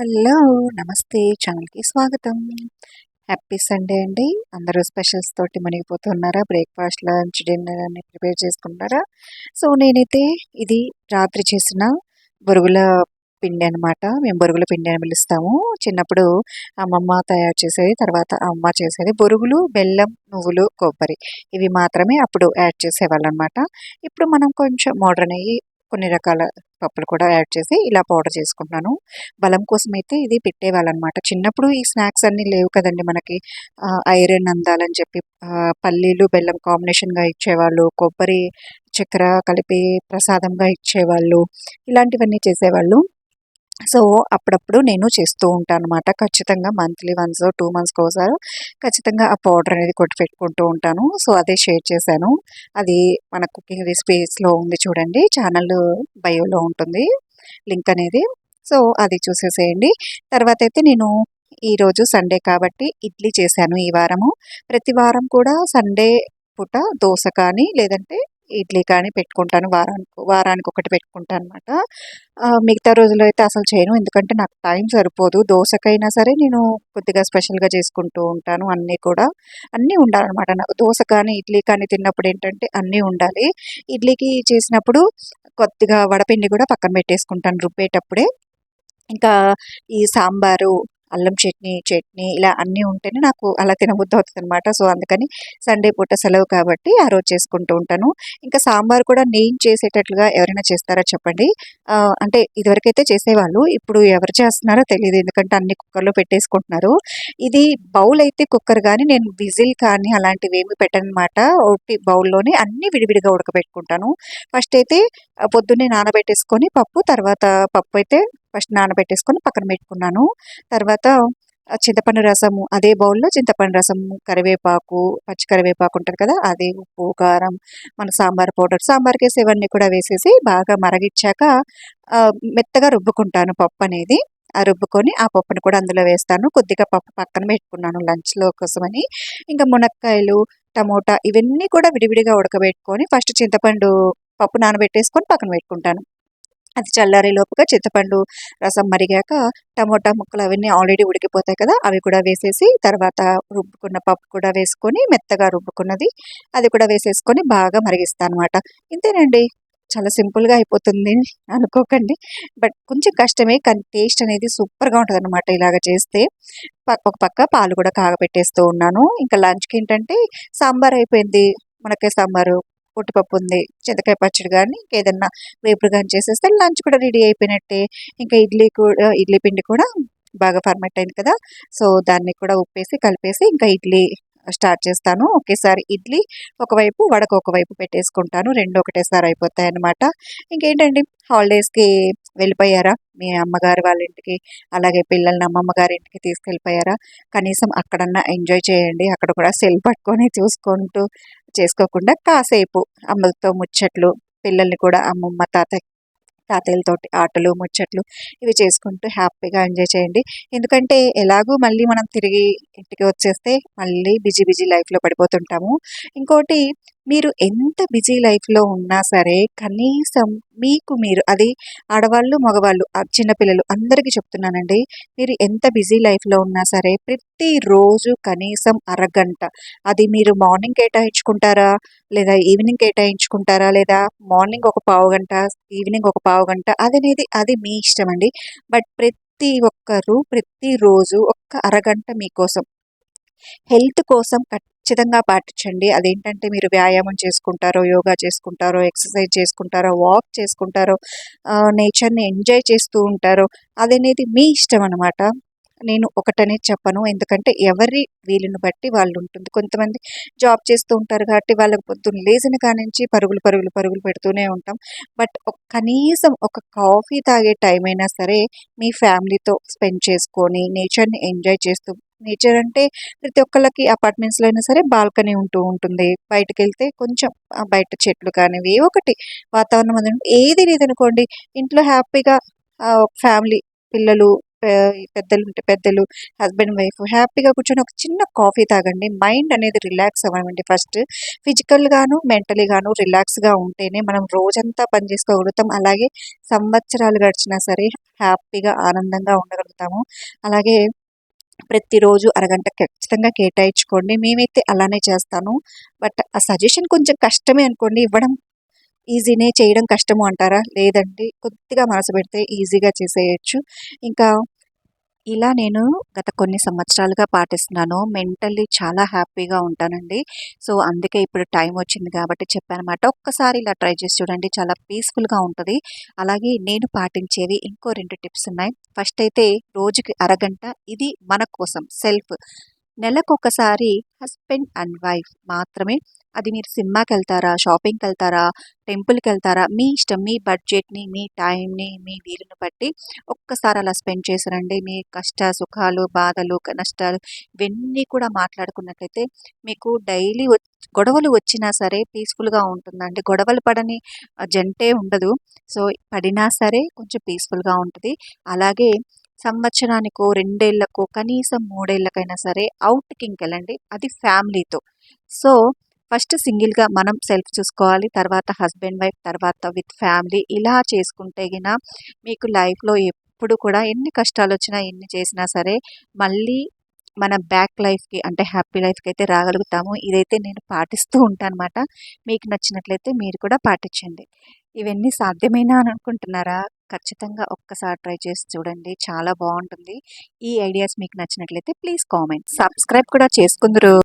Hello నమస్తే ఛానల్కి స్వాగతం. హ్యాపీ సండే అండి. అందరూ స్పెషల్స్ తోటి మునిగిపోతున్నారా? బ్రేక్ఫాస్ట్ లంచ్ డిన్నర్ అన్ని ప్రిపేర్ చేసుకుంటారా సో నేనైతే ఇది రాత్రి చేసిన బొరుగుల పిండి అనమాట మేము బొరుగుల పిండి అని పిలుస్తాము. చిన్నప్పుడు అమ్మమ్మ తయారు చేసేది తర్వాత అమ్మ చేసేది బొరుగులు బెల్లం నువ్వులు కొబ్బరి. ఇవి మాత్రమే అప్పుడు యాడ్ చేసేవాళ్ళు అనమాట ఇప్పుడు మనం కొంచెం మోడర్న్ అయ్యి కొన్ని రకాల పప్పులు కూడా యాడ్ చేసి ఇలా పౌడర్ చేసుకుంటున్నాను. బలం కోసం అయితే ఇది పెట్టేవాళ్ళనమాట. చిన్నప్పుడు ఈ స్నాక్స్ అన్నీ లేవు కదండి మనకి. ఐరన్ అందాలని చెప్పి పల్లీలు బెల్లం కాంబినేషన్గా ఇచ్చేవాళ్ళు కొబ్బరి చక్కెర కలిపి ప్రసాదంగా ఇచ్చేవాళ్ళు ఇలాంటివన్నీ చేసేవాళ్ళు. సో అప్పుడప్పుడు నేను చేస్తూ ఉంటాను అనమాట ఖచ్చితంగా మంత్లీ వన్స్ టూ మంత్స్కి ఒకసారి ఖచ్చితంగా ఆ పౌడర్ అనేది కొట్టి పెట్టుకుంటూ ఉంటాను. సో అదే షేర్ చేశాను. అది మన కుకింగ్ రెసిపీస్లో ఉంది చూడండి. ఛానల్ బయోలో ఉంటుంది. లింక్ అనేది. సో అది చూసేసేయండి. తర్వాత అయితే నేను ఈరోజు సండే కాబట్టి ఇడ్లీ చేశాను ఈ వారము. ప్రతి వారం కూడా సండే పూట దోశ కానీ లేదంటే ఇడ్లీ కానీ పెట్టుకుంటాను. వారానికి వారానికి ఒకటి పెట్టుకుంటాను అనమాట మిగతా రోజుల్లో అయితే అసలు చేయను. ఎందుకంటే నాకు టైం సరిపోదు. దోశకైనా సరే నేను కొద్దిగా స్పెషల్గా చేసుకుంటూ ఉంటాను. అన్నీ కూడా అన్నీ ఉండాలన్నమాట. నాకు దోశ కానీ ఇడ్లీ కానీ తిన్నప్పుడు ఏంటంటే అన్నీ ఉండాలి. ఇడ్లీకి చేసినప్పుడు కొద్దిగా వడపిండి కూడా పక్కన పెట్టేసుకుంటాను రుబ్బేటప్పుడే. ఇంకా ఈ సాంబారు అల్లం చట్నీ చట్నీ ఇలా అన్నీ ఉంటేనే నాకు అలా తినబుద్ధి అవుతుంది అనమాట సో అందుకని సండే పూట సెలవు కాబట్టి ఆ రోజు చేసుకుంటూ ఉంటాను. ఇంకా సాంబార్ కూడా నేను చేసేటట్లుగా ఎవరైనా చేస్తారా చెప్పండి. అంటే ఇదివరకైతే చేసేవాళ్ళు ఇప్పుడు ఎవరు చేస్తున్నారో తెలియదు ఎందుకంటే అన్ని కుక్కర్లో పెట్టేసుకుంటున్నారు. ఇది బౌల్ అయితే కుక్కర్ కానీ నేను విజిల్ కానీ అలాంటివి ఏమి పెట్టనమాట ఒకటి బౌల్లోనే అన్ని విడివిడిగా ఉడకబెట్టుకుంటాను. ఫస్ట్ అయితే పొద్దున్నే నానబెట్టేసుకొని పప్పు తర్వాత పప్పు అయితే ఫస్ట్ నానబెట్టేసుకొని పక్కన పెట్టుకున్నాను. తర్వాత చింతపండు రసము అదే బౌల్లో చింతపండు రసము కరివేపాకు పచ్చి కరివేపాకు ఉంటుంది కదా అది ఉప్పు కారం మన సాంబార్ పౌడర్ సాంబార్కి వేసి ఇవన్నీ కూడా వేసేసి బాగా మరగిచ్చాక మెత్తగా రుబ్బుకుంటాను పప్పు అనేది. ఆ రుబ్బుకొని ఆ పప్పుని కూడా అందులో వేస్తాను. కొద్దిగా పప్పు పక్కన పెట్టుకున్నాను లంచ్లో కోసమని. ఇంకా మునక్కాయలు టమోటా ఇవన్నీ కూడా విడివిడిగా ఉడకబెట్టుకొని ఫస్ట్ చింతపండు పప్పు నానబెట్టేసుకొని పక్కన పెట్టుకుంటాను. అది చల్లారే లోపుగా చింతపండు రసం మరిగాక టమోటా ముక్కలు అవన్నీ ఆల్రెడీ ఉడికిపోతాయి కదా అవి కూడా వేసేసి తర్వాత రుబ్బుకున్న పప్పు కూడా వేసుకొని మెత్తగా రుబ్బుకున్నది అది కూడా వేసేసుకొని బాగా మరిగిస్తాను అనమాట ఇంతేనండి. చాలా సింపుల్గా అయిపోతుంది అనుకోకండి. బట్ కొంచెం కష్టమే కానీ టేస్ట్ అనేది సూపర్గా ఉంటుంది అనమాట ఇలాగ చేస్తే. ఒక పక్క పాలు కూడా కాగబెట్టేస్తూ ఉన్నాను. ఇంకా లంచ్కి ఏంటంటే సాంబార్ అయిపోయింది. మునక్కాయ సాంబారు పొట్టిపప్పు ఉంది చింతకాయ పచ్చడి కానీ ఇంకేదన్నా వేపుడు కానీ చేసేస్తే లంచ్ కూడా రెడీ అయిపోయినట్టే. ఇంకా ఇడ్లీ కూడా ఇడ్లీ పిండి కూడా బాగా ఫర్మెంట్ అయింది కదా సో దాన్ని కూడా ఉప్పేసి కలిపేసి ఇంకా ఇడ్లీ స్టార్ట్ చేస్తాను. ఒకేసారి ఇడ్లీ ఒకవైపు వడకు ఒకవైపు పెట్టేసుకుంటాను. రెండు ఒకటేసారి అయిపోతాయి అనమాట ఇంకేంటండి? హాలిడేస్కి వెళ్ళిపోయారా? మీ అమ్మగారు వాళ్ళ ఇంటికి అలాగే పిల్లల్ని అమ్మమ్మ గారి ఇంటికి తీసుకెళ్ళిపోయారా? కనీసం అక్కడన్నా ఎంజాయ్ చేయండి. అక్కడ కూడా సెల్ పట్టుకొని చూసుకుంటూ చేసుకోకుండా కాసేపు అమ్మతో ముచ్చట్లు పిల్లల్ని కూడా అమ్మమ్మ తాతయ్య తాతయ్యలతోటి ఆటలు ముచ్చట్లు ఇవి చేసుకుంటూ హ్యాపీగా ఎంజాయ్ చేయండి. ఎందుకంటే ఎలాగూ మళ్ళీ మనం తిరిగి ఇంటికి వచ్చేస్తే మళ్ళీ బిజీ బిజీ లైఫ్లో పడిపోతుంటాము. ఇంకోటి మీరు ఎంత బిజీ లైఫ్లో ఉన్నా సరే కనీసం మీకు మీరు అది ఆడవాళ్ళు మగవాళ్ళు చిన్నపిల్లలు అందరికీ చెప్తున్నానండి. మీరు ఎంత బిజీ లైఫ్లో ఉన్నా సరే ప్రతిరోజు కనీసం అరగంట. అది మీరు మార్నింగ్ కేటాయించుకుంటారా? లేదా ఈవినింగ్ కేటాయించుకుంటారా? లేదా మార్నింగ్ ఒక పావు గంట ఈవినింగ్ ఒక పావు గంట అది అనేది అది మీ ఇష్టం అండి బట్ ప్రతి ఒక్కరు ప్రతిరోజు ఒక్క అరగంట మీకోసం హెల్త్ కోసం ఖచ్చితంగా పాటించండి. అదేంటంటే మీరు వ్యాయామం చేసుకుంటారో యోగా చేసుకుంటారో ఎక్సర్సైజ్ చేసుకుంటారో వాక్ చేసుకుంటారో నేచర్ని ఎంజాయ్ చేస్తూ ఉంటారో అదనేది మీ ఇష్టం అనమాట నేను ఒకటనే చెప్పను. ఎందుకంటే ఎవరి వీలుని బట్టి వాళ్ళు ఉంటుంది. కొంతమంది జాబ్ చేస్తూ ఉంటారు కాబట్టి వాళ్ళకి పొద్దున్న లేచిన కానించి పరుగులు పరుగులు పరుగులు పెడుతూనే ఉంటాం. బట్ కనీసం ఒక కాఫీ తాగే టైం అయినా సరే మీ ఫ్యామిలీతో స్పెండ్ చేసుకొని నేచర్ని ఎంజాయ్ చేస్తూ నేచర్ అంటే ప్రతి ఒక్కళ్ళకి అపార్ట్మెంట్స్లో అయినా సరే బాల్కనీ ఉంటూ ఉంటుంది. బయటకు వెళ్తే కొంచెం బయట చెట్లు కానివి ఒకటి వాతావరణం అది ఏది లేదనుకోండి ఇంట్లో హ్యాపీగా ఫ్యామిలీ పిల్లలు పెద్దలు ఉంటే పెద్దలు హస్బెండ్ వైఫ్ హ్యాపీగా కూర్చొని ఒక చిన్న కాఫీ తాగండి. మైండ్ అనేది రిలాక్స్ అవ్వండి ఫస్ట్. ఫిజికల్గాను మెంటలీగాను రిలాక్స్గా ఉంటేనే మనం రోజంతా పని చేసుకోగలుగుతాం. అలాగే సంవత్సరాలు గడిచినా సరే హ్యాపీగా ఆనందంగా ఉండగలుగుతాము. అలాగే ప్రతిరోజు అరగంట ఖచ్చితంగా కేటాయించుకోండి. మేమైతే అలానే చేస్తాను. బట్ ఆ సజెషన్ కొంచెం కష్టమే అనుకోండి. ఇవ్వడం ఈజీనే చేయడం కష్టము అంటారా? లేదండి. కొద్దిగా మనసు పెడితే ఈజీగా చేసేయచ్చు. ఇంకా ఇలా నేను గత కొన్ని సంవత్సరాలుగా పాటిస్తున్నాను. మెంటల్లీ చాలా హ్యాపీగా ఉంటానండి. సో అందుకే ఇప్పుడు టైం వచ్చింది కాబట్టి చెప్పానమాట. ఒక్కసారి ఇలా ట్రై చేసి చూడండి. చాలా పీస్ఫుల్గా ఉంటుంది. అలాగే నేను పాటించేవి ఇంకో రెండు టిప్స్ ఉన్నాయి. ఫస్ట్ అయితే రోజుకి అరగంట ఇది మన కోసం సెల్ఫ్. నెలకొకసారి హస్బెండ్ అండ్ వైఫ్ మాత్రమే అది మీరు సినిమాకి వెళ్తారా షాపింగ్కి వెళ్తారా టెంపుల్కి వెళ్తారా మీ ఇష్టం మీ బడ్జెట్ని మీ టైంని మీ వీలుని బట్టి ఒక్కసారి అలా స్పెండ్ చేసారండి మీ కష్ట సుఖాలు బాధలు నష్టాలు ఇవన్నీ కూడా మాట్లాడుకున్నట్లయితే మీకు డైలీ గొడవలు వచ్చినా సరే పీస్ఫుల్గా ఉంటుందండి. గొడవలు పడని జంటే ఉండదు. సో పడినా సరే కొంచెం పీస్ఫుల్గా ఉంటుంది. అలాగే సంవత్సరానికో రెండేళ్ళకో కనీసం మూడేళ్ళకైనా సరే అవుట్కి ఇంకెళ్ళండి అది ఫ్యామిలీతో. సో ఫస్ట్ సింగిల్గా మనం సెల్ఫ్ చూసుకోవాలి తర్వాత హస్బెండ్ వైఫ్ తర్వాత విత్ ఫ్యామిలీ ఇలా చేసుకుంటే గిన మీకు లైఫ్లో ఎప్పుడు కూడా ఎన్ని కష్టాలు వచ్చినా ఎన్ని చేసినా సరే మళ్ళీ మన బ్యాక్ లైఫ్కి అంటే హ్యాపీ లైఫ్కి అయితే రాగలుగుతాము. ఇదైతే నేను పాటిస్తూ ఉంటాను అనమాట మీకు నచ్చినట్లయితే మీరు కూడా పాటించండి. ఇవన్నీ సాధ్యమేనా అని అనుకుంటున్నారా? ఖచ్చితంగా ఒక్కసారి ట్రై చేసి చూడండి. చాలా బాగుంటుంది ఈ ఐడియాస్ మీకు నచ్చినట్లయితే ప్లీజ్ కామెంట్. సబ్స్క్రైబ్ కూడా చేసుకుందరు.